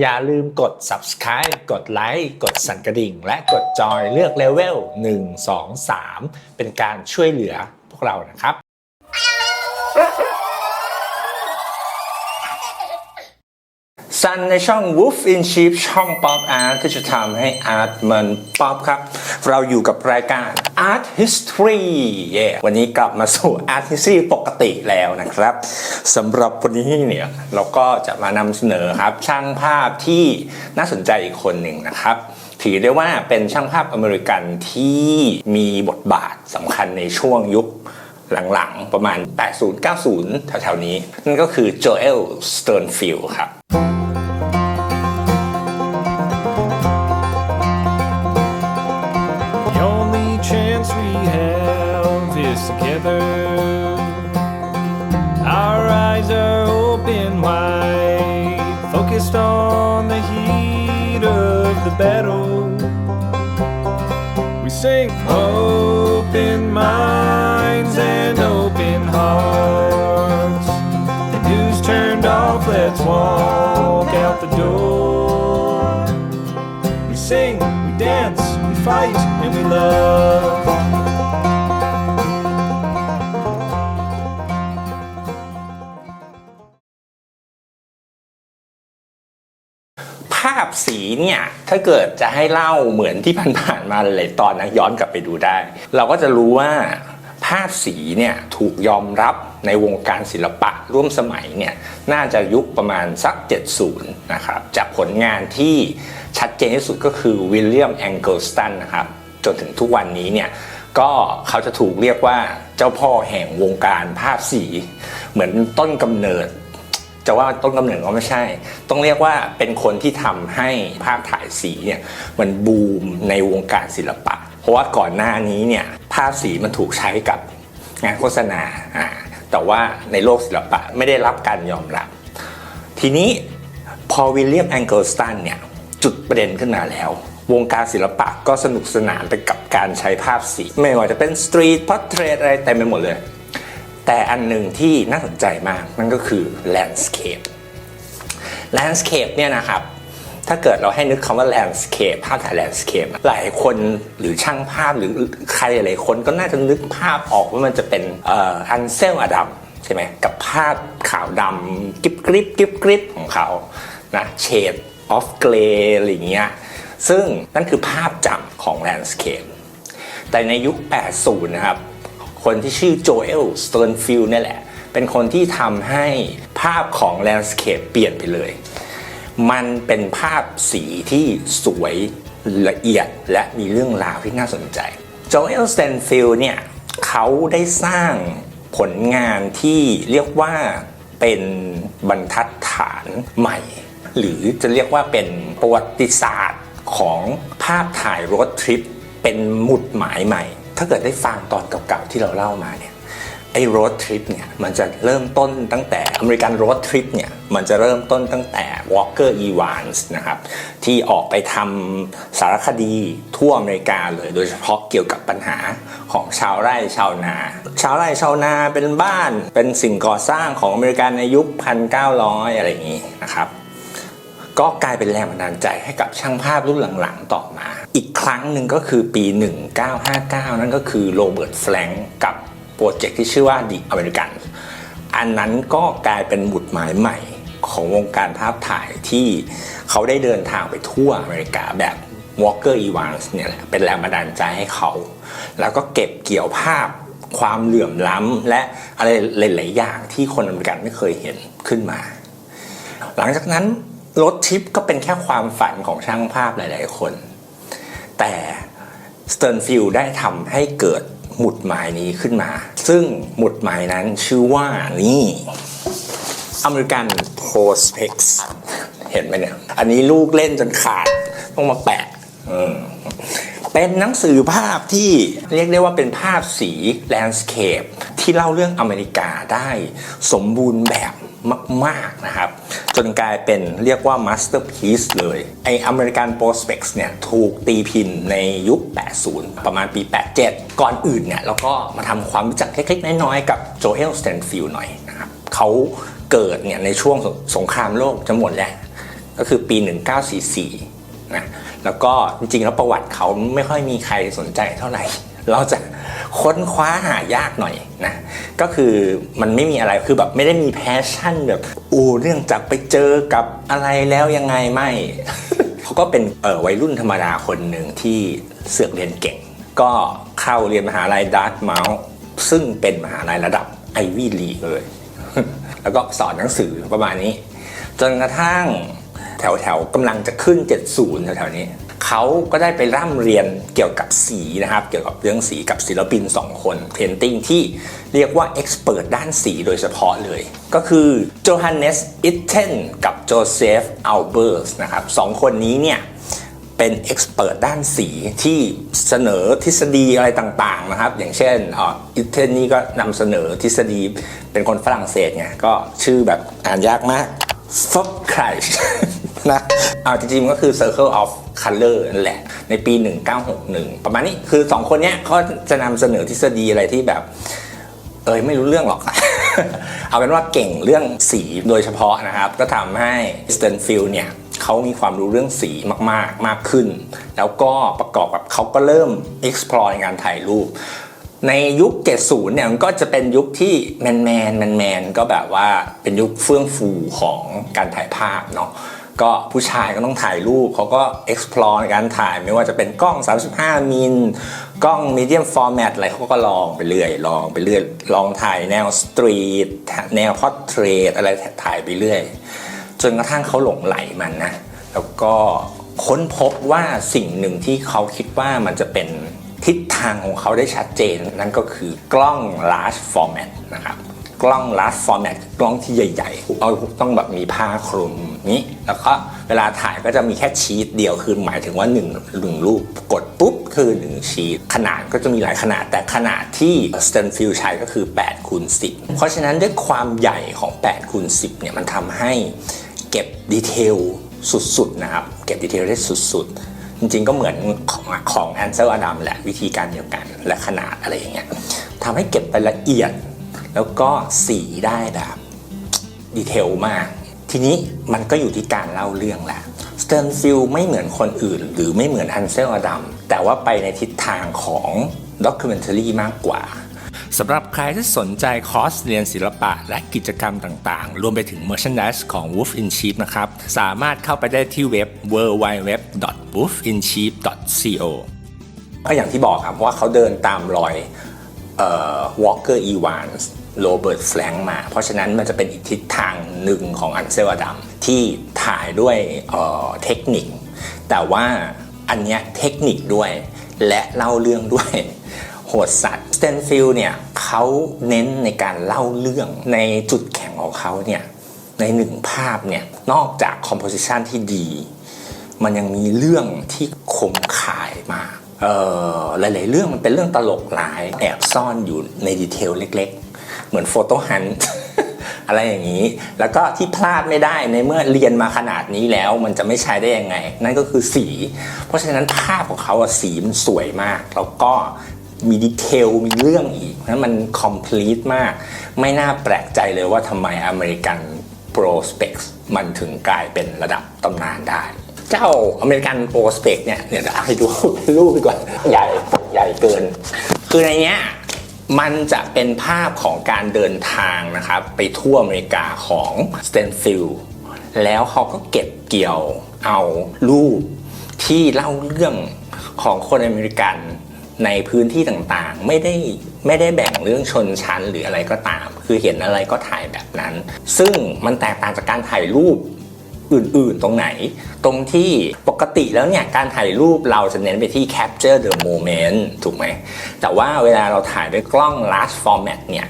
อย่าลืมกด subscribe กดไลค์กดสั่นกระดิ่ง และกดจอยเลือกเลเวล1 2 3 เป็นการช่วยเหลือพวกเรานะครับ ซันในช่อง Wolf in Sheep ช่อง Pop Art ที่จะทำให้อาร์ตมันป๊อปครับ เราอยู่กับรายการ Art History เย่วันนี้กลับมาสู่ Art History ปกติแล้วนะครับสำหรับวันนี้เนี่ยเราก็จะมานำเสนอครับ ช่างภาพที่น่าสนใจอีกคนหนึ่งนะครับถือได้ว่าเป็นช่างภาพอเมริกันที่มีบทบาทสำคัญในช่วงยุคหลังๆ ประมาณ 80-90 แถวๆนี้ นั่นก็คือโจเอลสเต r ร์นฟิลครับ sing open minds and open hearts. The news turned off, let's walk out the door. We sing, we dance, we fight, เนี่ย ถ้าเกิดจะให้เล่าเหมือนที่ผ่านๆมาหลายตอนนะย้อนกลับไปดูได้ เราก็จะรู้ว่าภาพสีเนี่ยถูกยอมรับในวงการศิลปะร่วมสมัยเนี่ยน่าจะยุคประมาณสัก 70 นะครับจากผลงานที่ชัดเจนที่สุดก็คือวิลเลียมแองเกิลสตันนะครับจนถึงทุกวันนี้เนี่ยก็เขาจะถูกเรียกว่าเจ้าพ่อแห่งวงการภาพสี เหมือนต้นกำเนิด จะว่าต้นกำเนิดก็ไม่ใช่ ต้องเรียกว่าเป็นคนที่ทำให้ภาพถ่ายสีเนี่ยมันบูมในวงการศิลปะ เพราะว่าก่อนหน้านี้เนี่ยภาพสีมันถูกใช้กับงานโฆษณาอ่าแต่ว่าในโลกศิลปะไม่ได้รับการยอมรับ ทีนี้พอวิลเลียมแองเกิลสตันเนี่ยจุดประเด็นขึ้นมาแล้ว วงการศิลปะก็สนุกสนานไปกับการใช้ภาพสี ไม่ว่าจะเป็นสตรีทพอร์เทรตอะไรเต็มไปหมดเลย แต่อันหนึ่งที่น่าสนใจมากนั่นก็คือ landscape landscape เนี่ยนะครับ ถ้าเกิดเราให้นึกคำว่า landscape ภาพถ่าย landscape หลายคนหรือช่างภาพหรือใครหลายคนก็น่าจะนึกภาพออกว่ามันจะเป็นอันเซลอดัมใช่ไหมกับภาพขาวดำกริบกริบกริบกริบของเขานะ shade of gray อะไรอย่างเงี้ยซึ่งนั่นคือภาพจำของ landscape แต่ในยุค 80 นะครับ คนที่ชื่อโจเอลสเตนฟิลนี่แหละ เป็นคนที่ทำให้ภาพของแลนด์สเคปเปลี่ยนไปเลย มันเป็นภาพสีที่สวยละเอียดและมีเรื่องราวที่น่าสนใจโจเอลสเตนฟิลเนี่ยเขาได้สร้างผลงานที่เรียกว่าเป็นบรรทัดฐานใหม่ หรือจะเรียกว่าเป็นประวัติศาสตร์ของภาพถ่ายรถทริป เป็นหมุดหมายใหม่ ถ้าเกิดได้ฟังตอนเก่าๆที่เราเล่ามาเนี่ยไอ้รถทริปเนี่ยมันจะเริ่มต้นตั้งแต่อเมริกันรถทริปเนี่ยมันจะเริ่มต้นตั้งแต่ Walker Evans นะครับที่ออกไปทำสารคดีทั่วอเมริกาเลย โดยเฉพาะเกี่ยวกับปัญหาของชาวไร่ชาวนา ชาวไร่ชาวนาเป็นบ้านเป็นสิ่งก่อสร้างของอเมริกันในยุค 1900 อะไรอย่างนี้นะครับ ก็กลายเป็นแรงบันดาลใจให้กับช่างภาพรุ่นหลังๆต่อมา อีกครั้งหนึ่งก็คือปี 1959 นั่นก็คือโรเบิร์ตแฟรงก์กับโปรเจกต์ที่ชื่อว่า The American อันนั้นก็กลายเป็นหมุดหมายใหม่ของวงการภาพถ่ายที่เขาได้เดินทางไปทั่วอเมริกาแบบ Walker Evans เนี่ยแหละเป็นแรงบันดาลใจให้เขา แล้วก็เก็บเกี่ยวภาพความเหลื่อมล้ำและอะไรหลาย ๆ อย่างที่คนอเมริกันไม่เคยเห็นขึ้นมา หลังจากนั้น รถทิปก็เป็นแค่ความฝันของช่างภาพหลาย ๆ คน แต่สเต r ร์นฟิลได้ทำให้เกิดหมุดหมายนี้ขึ้นมา ซึ่งหมุดหมายนั้นชื่อว่านี่อเมริกันโพสเพ็กซ์เห็นไหมเนี่ย อันนี้ลูกเล่นจนขาด ต้องมาแปะเป็นหนังสือภาพที่เรียกได้ว่าเป็นภาพสีแลนด์สเคปที่เล่าเรื่องอเมริกาได้สมบูรณ์แบบมาก ๆ นะครับ จนกลายเป็นเรียกว่ามาสเตอร์พีซเลยไออเมริกันโปรสเปกส์เนี่ยถูกตีพิมพ์ในยุค 80 ประมาณปี 87 ก่อนอื่นเนี่ยเราก็มาทำความรู้จักเล็กๆ น้อยๆ กับโจเอลสแตนฟิลหน่อยนะครับเขาเกิดเนี่ยในช่วงสงครามโลกจะหมดแล้ว ก็คือปี 1944นะแล้วก็จริงๆแล้วประวัติเขาไม่ค่อยมีใครสนใจเท่าไหร่ เราจะค้นคว้าหายากหน่อยนะก็คือมันไม่มีอะไรคือแบบไม่ได้มีแพชชั่นแบบอูเรื่องจากไปเจอกับอะไรแล้วยังไงไม่เขาก็เป็นเออวัยรุ่นธรรมดาคนหนึ่งที่เสือกเรียนเก่ง ก็เข้าเรียนมหาลัยดาร์ตเมาส์ซึ่งเป็นมหาลัยระดับไอวี่ลีเลย แล้วก็สอนหนังสือประมาณนี้ จนกระทั่งแถวแถวๆกำลังจะขึ้น 70แถวๆนี้ เขาก็ได้ไปร่ำเรียนเกี่ยวกับสีนะครับ เกี่ยวกับเรื่องสีกับศิลปิน 2 คนเพนติ้งที่เรียกว่าเอ็กซ์เพรสด้านสีโดยเฉพาะเลย ก็คือโจฮันเนสอิตเทนกับโจเซฟอัลเบิร์สนะครับสองคนนี้เนี่ยเป็นเอ็กซ์เพรสด้านสีที่เสนอทฤษฎีอะไรต่างๆนะครับ อย่างเช่นอิตเทนนี่ก็นำเสนอทฤษฎีเป็นคนฝรั่งเศสไงก็ชื่อแบบอ่านยากมากฟอกไคร นะเอาจริงๆมันก็คือ Circle of Color นั่นแหละ ในปี 1961 ประมาณนี้คือ 2 คนเนี้ยเขาจะนำเสนอทฤษฎีอะไรที่แบบ เอยไม่รู้เรื่องหรอก เอาเป็นว่าเก่งเรื่องสีโดยเฉพาะนะครับ ก็ทำให้สเตนฟิลเนี่ยเขามีความรู้เรื่องสีมากๆมากขึ้น แล้วก็ประกอบกับเขาก็เริ่ม explore ในการถ่ายรูป ในยุค 70 เนี่ยมันก็จะเป็นยุคที่แมนแมนแมนแมนก็แบบว่าเป็นยุคเฟื่องฟูของการถ่ายภาพเนาะ ก็ผู้ชายก็ต้องถ่ายรูปเขาก็ explore ในการถ่ายไม่ว่าจะเป็นกล้อง 35 มิลกล้อง medium format อะไรเขาก็ลองไปเรื่อยลองไปเรื่อยลองถ่ายแนวสตรีทแนวพอ r t เทรตอะไรถ่ายไปเรื่อย จนกระทั่งเขาหลงไหลมันนะ แล้วก็ค้นพบว่าสิ่งหนึ่งที่เขาคิดว่ามันจะเป็นทิศทางของเขาได้ชัดเจน นั่นก็คือกล้อง large format นะครับ กล้อง large format คือกล้องที่ใหญ่ๆเอาต้องแบบมีผ้าคลุมนี้ แล้วก็เวลาถ่ายก็จะมีแค่ชีตเดียวคือหมายถึงว่า1หนึ่งรูปกดปุ๊บคือ1ชีตขนาดก็จะมีหลายขนาดแต่ขนาดที่ Stanfield ใช้ก็คือ8คูณ10 เพราะฉะนั้นด้วยความใหญ่ของ8คูณ10เนี่ยมันทำให้เก็บดีเทลสุดๆนะครับ เก็บดีเทลได้สุดๆ จริงๆก็เหมือนของของแอนเซลอดัมแหละวิธีการเดียวกันและขนาดอะไรอย่างเงี้ยทำให้เก็บไปละเอียด แล้วก็สีได้แบบดีเทลมาก ทีนี้มันก็อยู่ที่การเล่าเรื่องแหละสเต r ร์ฟิลไม่เหมือนคนอื่น หรือไม่เหมือนฮันเซลอดัมแต่ว่าไปในทิศทางของด็อกิเมนท r รีมากกว่าสำหรับใครที่สนใจคอร์สเรียนศิลปะและกิจกรรมต่างๆ รวมไปถึง Merchandise ของ Wolf in Sheep นะครับ สามารถเข้าไปได้ที่เว็บ www.wolfinsheep.co ก็อย่างที่บอกครับว่าเขาเดินตามรอย เอ่อ Walker Evans โรเบิร์ตแฟรงมา เพราะฉะนั้นมันจะเป็นอีกทิศทางหนึ่งของอันเซลอดัมที่ถ่ายด้วยเเทคนิค แต่ว่าอันเนี้ยเทคนิคด้วยและเล่าเรื่องด้วยโหดสัตว์สเตนฟิลเนี่ยเขาเน้นในการเล่าเรื่องในจุดแข็งของเขาเนี่ยในหนึ่งภาพเนี่ยนอกจากคอมโพสิชันที่ดี มันยังมีเรื่องที่คมขายมาก หลาย ๆ เรื่องมันเป็นเรื่องตลกหลายแอบซ่อนอยู่ในดีเทลเล็ก ๆ เหมือนโฟโต้ฮันอะไรอย่างนี้ แล้วก็ที่พลาดไม่ได้ในเมื่อเรียนมาขนาดนี้แล้วมันจะไม่ใช้ได้ยังไง นั่นก็คือสี เพราะฉะนั้นภาพของเขาสีมันสวยมาก แล้วก็มีดีเทลมีเรื่องอีกนั้นมัน complete มาก ไม่น่าแปลกใจเลยว่าทำไมอเมริกัน Prospect มันถึงกลายเป็นระดับตำนานได้ เจ้าอเมริกันโปรสเปกเนี่ยเดี๋ยวจะให้ดูเป็นรูปดีกว่าใหญ่ใหญ่เกิน คือในเนี้ยมันจะเป็นภาพของการเดินทางนะครับ ไปทั่วอเมริกาของสเตนฟิลแล้วเขาก็เก็บเกี่ยวเอารูปที่เล่าเรื่องของคนอเมริกันในพื้นที่ต่างๆ ไม่ได้ไม่ได้แบ่งเรื่องชนชั้นหรืออะไรก็ตาม คือเห็นอะไรก็ถ่ายแบบนั้น ซึ่งมันแตกต่างจากการถ่ายรูป อื่นๆ ตรงไหน ตรงที่ปกติแล้วเนี่ยการถ่ายรูปเราจะเน้นไปที่ capture the moment ถูกไหม แต่ว่าเวลาเราถ่ายด้วยกล้อง large format เนี่ย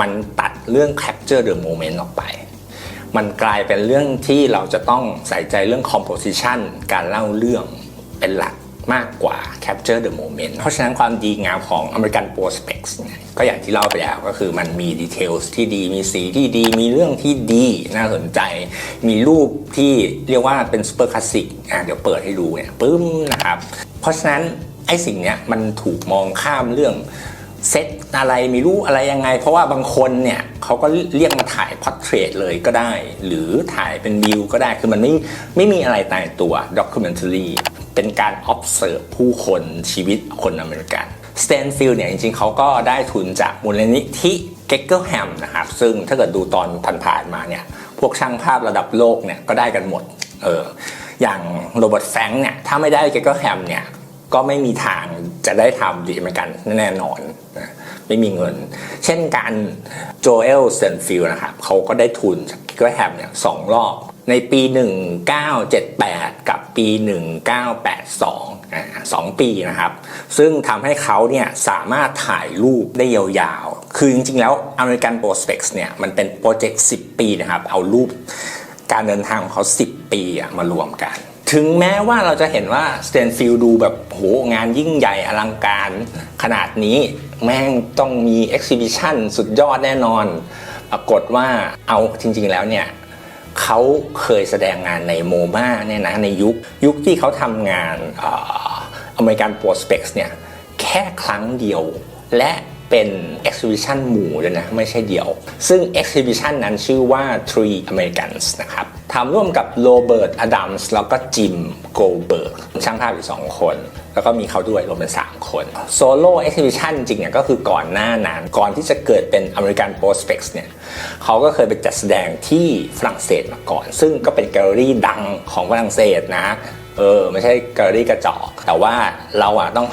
มันตัดเรื่อง capture the moment ออกไป มันกลายเป็นเรื่องที่เราจะต้องใส่ใจเรื่อง composition การเล่าเรื่องเป็นหลัก มากกว่า capture the moment เพราะฉะนั้นความดีงามของ American Prospects เนี่ยก็อย่างที่เล่าไปแล้วก็คือมันมี details ที่ดี มีสีที่ดี มีเรื่องที่ดี น่าสนใจ มีรูปที่เรียกว่าเป็น super classic อะเดี๋ยวเปิดให้ดูเนี่ยปึ้มนะครับ เพราะฉะนั้นไอ้สิ่งเนี้ยมันถูกมองข้ามเรื่องเซตอะไรม่รู้อะไรยังไง เพราะว่าบางคนเนี่ยเขาก็เรียกมาถ่ายพอ r t เทรตเลยก็ได้ หรือถ่ายเป็นวิวก็ได้คือมันไม่ไม่มีอะไรตายตัวด็อกิเมน a รี เป็นการ observe ผู้คนชีวิตคนอเมริกันส t ตนฟิลเนี่ยจริงๆเขาก็ได้ทุนจากมูลนิธิเก g เกิลแฮมนะครับ ซึ่งถ้าเกิดดูตอนผ่านๆมาเนี่ยพวกช่างภาพระดับโลกเนี่ยก็ได้กันหมดเอออย่างโรเบิร์ตแฟงเนี่ยถ้าไม่ได้เก g เกิลแฮมเนี่ยก็ไม่มีทางจะได้ทำดีเหมือนกันแน่นอนนะไม่มีเงิน เช่นกันโจเอลสเซนฟิลนะครับเขาก็ได้ทุนจากเก g เกิลแฮมเนี่ยสองรอบ ในปี 1978 กับปี 1982อ่าสองปีนะครับ ซึ่งทำให้เขาเนี่ยสามารถถ่ายรูปได้ยาวๆ คือจริงๆ แล้ว American Prospects เนี่ยมันเป็นโปรเจกต์ 10 ปีนะครับ เอารูปการเดินทางของเขา 10 ปีอะมารวมกัน ถึงแม้ว่าเราจะเห็นว่าสเตนฟิลดูแบบโหงานยิ่งใหญ่อลังการขนาดนี้แม่งต้องมีเอ็กซิบิชันสุดยอดแน่นอน ปรากฏว่าเอาจริงๆแล้วเนี่ย เขาเคยแสดงงานในโมมาเนี่ยนะในยุคยุคที่เขาทำงานอเมริกันโปรสเปกเนี่ยแค่ครั้งเดียวและเป็น exhibition หมู่เลยนะ ไม่ใช่เดียว ซึ่ง exhibition นั้นชื่อว่า Three Americans นะครับทำร่วมกับโรเบิร์ตอดัมส์แล้วก็จิมโกลเบิร์กช่างภาพอีกสองคน แล้วก็มีเขาด้วยรวมเป็น 3 คนโซโล่ exhibition จริงเนี่ยก็คือก่อนหน้านั้นก่อนที่จะเกิดเป็น American Prospects เนี่ยเขาก็เคยไปจัดแสดงที่ฝรั่งเศสมาก่อน ซึ่งก็เป็นแกลเลอรี่ดังของฝรั่งเศสนะเออไม่ใช่แกลเลอรี่กระจอกแต่ว่าเราอะต้อง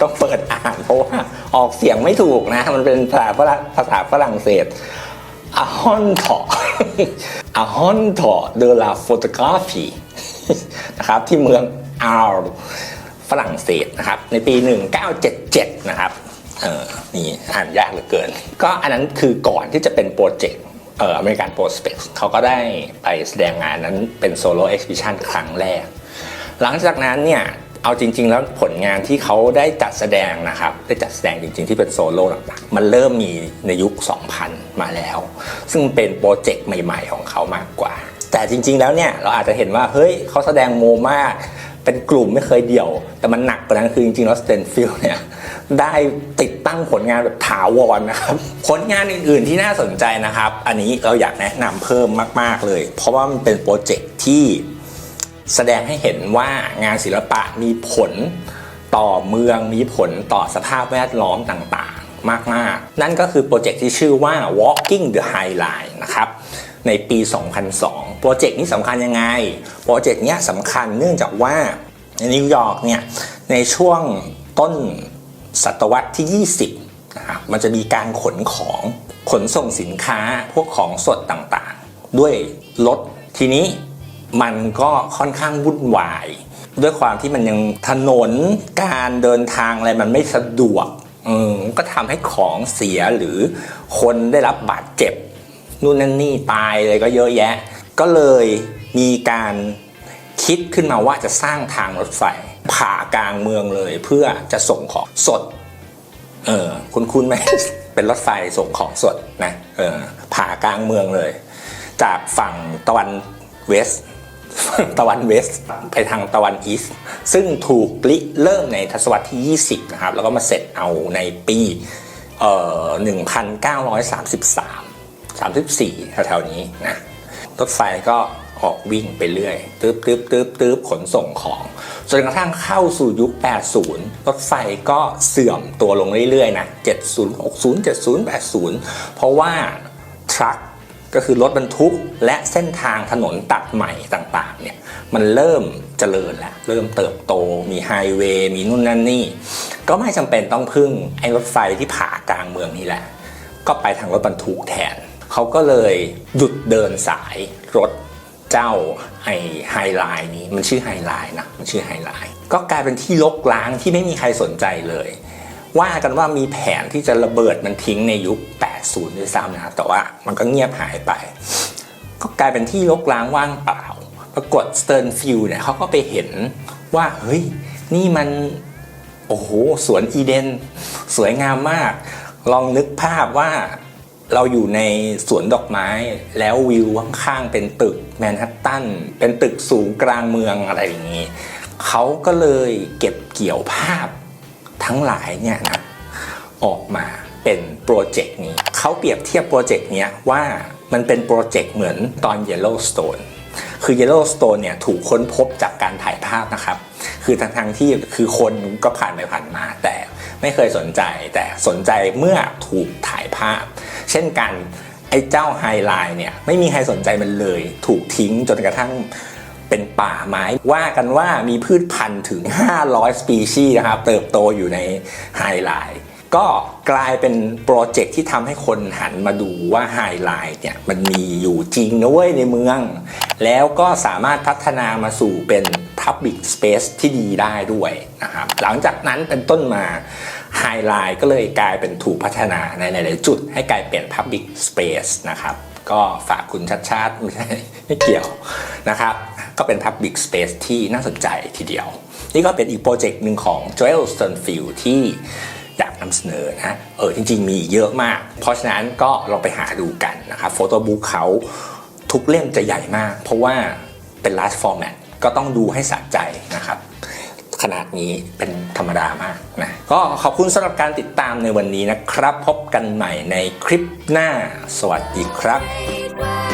ต้องเปิดอ่านเพราะว่าออกเสียงไม่ถูกนะ มันเป็นภาษาภาษาฝรั่งเศส a h o n t o a h o n t o de la photographie นะครับที่เมืองอาร์ ฝรั่งเศสนะครับในปี 1977 นะครับเออนี่อ่านยากเหลือเกิน ก็อันนั้นคือก่อนที่จะเป็นโปรเจกต์เอ่ออเมริกันโปรสเปกเขาก็ได้ไปแสดงงานนั้นเป็นโซโล่เอ็กซิบิชันครั้งแรก หลังจากนั้นเนี่ยเอาจริง ๆ แล้วผลงานที่เขาได้จัดแสดงนะครับ ได้จัดแสดงจริง ๆ ที่เป็นโซโล่หลักๆมันเริ่มมีในยุค 2000 มาแล้ว ซึ่งเป็นโปรเจกต์ใหม่ ๆ ของเขามากกว่า แต่จริง ๆ แล้วเนี่ยเราอาจจะเห็นว่า เฮ้ยเขาแสดงโมมาก เป็นกลุ่มไม่เคยเดี่ยว แต่มันหนักกว่านั้นคือจริงๆแล้วสเตนฟิลเนี่ยได้ติดตั้งผลงานแบบถาวรนะครับ ผลงานอื่นๆที่น่าสนใจนะครับ อันนี้เราอยากแนะนำเพิ่มมาก ๆเลย เพราะว่ามันเป็นโปรเจกต์ที่แสดงให้เห็นว่างานศิลปะมีผลต่อเมืองมีผลต่อสภาพแวดล้อมต่างๆ มากๆ นั่นก็คือโปรเจกต์ที่ชื่อว่า Walking the High Line นะครับ ในปี 2002 โปรเจกต์นี้สำคัญยังไง โปรเจกต์เนี้ยสำคัญเนื่องจากว่าในนิวยอร์กเนี่ยในช่วงต้นศตวรรษที่ 20นะครับมันจะมีการขนของขนส่งสินค้าพวกของสดต่างๆ ด้วยรถทีนี้มันก็ค่อนข้างวุ่นวาย ด้วยความที่มันยังถนนการเดินทางอะไรมันไม่สะดวกก็ทำให้ของเสียหรือคนได้รับบาดเจ็บ นู่นนั่นนี่ตายอะไรก็เยอะแยะ ก็เลยมีการคิดขึ้นมาว่าจะสร้างทางรถไฟผ่ากลางเมืองเลยเพื่อจะส่งของสด เออ คุณคุณไหม เป็นรถไฟส่งของสดนะ เออ ผ่ากลางเมืองเลย จากฝั่งตะวันเวสต์ตะวันเวสต์ไปทางตะวันอีสต์ซึ่งถูกริเริ่มในทศวรรษที่ 20 นะครับ แล้วก็มาเสร็จเอาในปี เอ่อ 1933 34แถวๆนี้นะรถไฟก็ออกวิ่งไปเรื่อยตืบตืบตืบตืบขนส่งของจนกระทั่งเข้าสู่ยุค 80 รถไฟก็เสื่อมตัวลงเรื่อยๆนะ70 60 70 80 เพราะว่าทรัคก็คือรถบรรทุกและเส้นทางถนนตัดใหม่ต่างๆเนี่ยมันเริ่มเจริญแล้วเริ่มเติบโตมีไฮเวย์มีนู่นนั่นนี่ ก็ไม่จำเป็นต้องพึ่งไอ้รถไฟที่ผ่ากลางเมืองนี่แหละ ก็ไปทางรถบรรทุกแทน เขาก็เลยหยุดเดินสายรถเจ้าไอไฮไลน์นี้มันชื่อไฮไลน์นะมันชื่อไฮไลน์ก็กลายเป็นที่ลกล้างที่ไม่มีใครสนใจเลย ว่ากันว่ามีแผนที่จะระเบิดมันทิ้งในยุค 80 ด้วยซ้ำนะแต่ว่ามันก็เงียบหายไป ก็กลายเป็นที่ลกล้างว่างเปล่า ปรากฏสเต r ร์นฟิลเนี่ยเขาก็ไปเห็นว่าเฮ้ยนี่มันโอ้โหสวนอีเดน สวยงามมาก ลองนึกภาพว่า เราอยู่ในสวนดอกไม้แล้ววิวข้างๆเป็นตึกแมนฮัตตันเป็นตึกสูงกลางเมืองอะไรอย่างนี้เขาก็เลยเก็บเกี่ยวภาพทั้งหลายเนี่ยนะออกมาเป็นโปรเจกต์นี้เขาเปรียบเทียบโปรเจกต์นี้ว่ามันเป็นโปรเจกต์เหมือนตอน Yellowstone คือ Yellowstone เนี่ยถูกค้นพบจากการถ่ายภาพนะครับ คือทั้งทงที่คือคนก็ผ่านไปผ่านมา แต่ไม่เคยสนใจแต่สนใจเมื่อถูกถ่ายภาพ เช่นกันไอ้เจ้าไฮไลท์เนี่ยไม่มีใครสนใจมันเลย ถูกทิ้งจนกระทั่งเป็นป่าไม้ ว่ากันว่ามีพืชพันธุ์ถึง 500 สปีชีส์นะครับ เติบโตอยู่ในไฮไลท์ก็กลายเป็นโปรเจกต์ที่ทำให้คนหันมาดูว่าไฮไลท์เนี่ยมันมีอยู่จริงนะเว้ยในเมือง แล้วก็สามารถพัฒนามาสู่เป็น Public Space ที่ดีได้ด้วยนะครับ หลังจากนั้นเป็นต้นมา ไฮไลท์ก็เลยกลายเป็นถูกพัฒนาในหลาย ๆ จุดให้กลายเป็น Public Space นะครับ ก็ฝากคุณชัดชาติไม่เกี่ยวนะครับ ก็เป็น Public Space ที่น่าสนใจทีเดียว นี่ก็เป็นอีกโปรเจกต์หนึ่งของ Joel Sternfield ที่อยากนำเสนอนะ เออจริง ๆ มีเยอะมาก เพราะฉะนั้นก็ลองไปหาดูกันนะครับโฟโต้บุ๊กเขาทุกเล่มจะใหญ่มาก เพราะว่าเป็น large format ก็ต้องดูให้สะใจนะครับ ขนาดนี้เป็นธรรมดามากนะก็ขอบคุณสำหรับการติดตามในวันนี้นะครับ พบกันใหม่ในคลิปหน้า สวัสดีครับ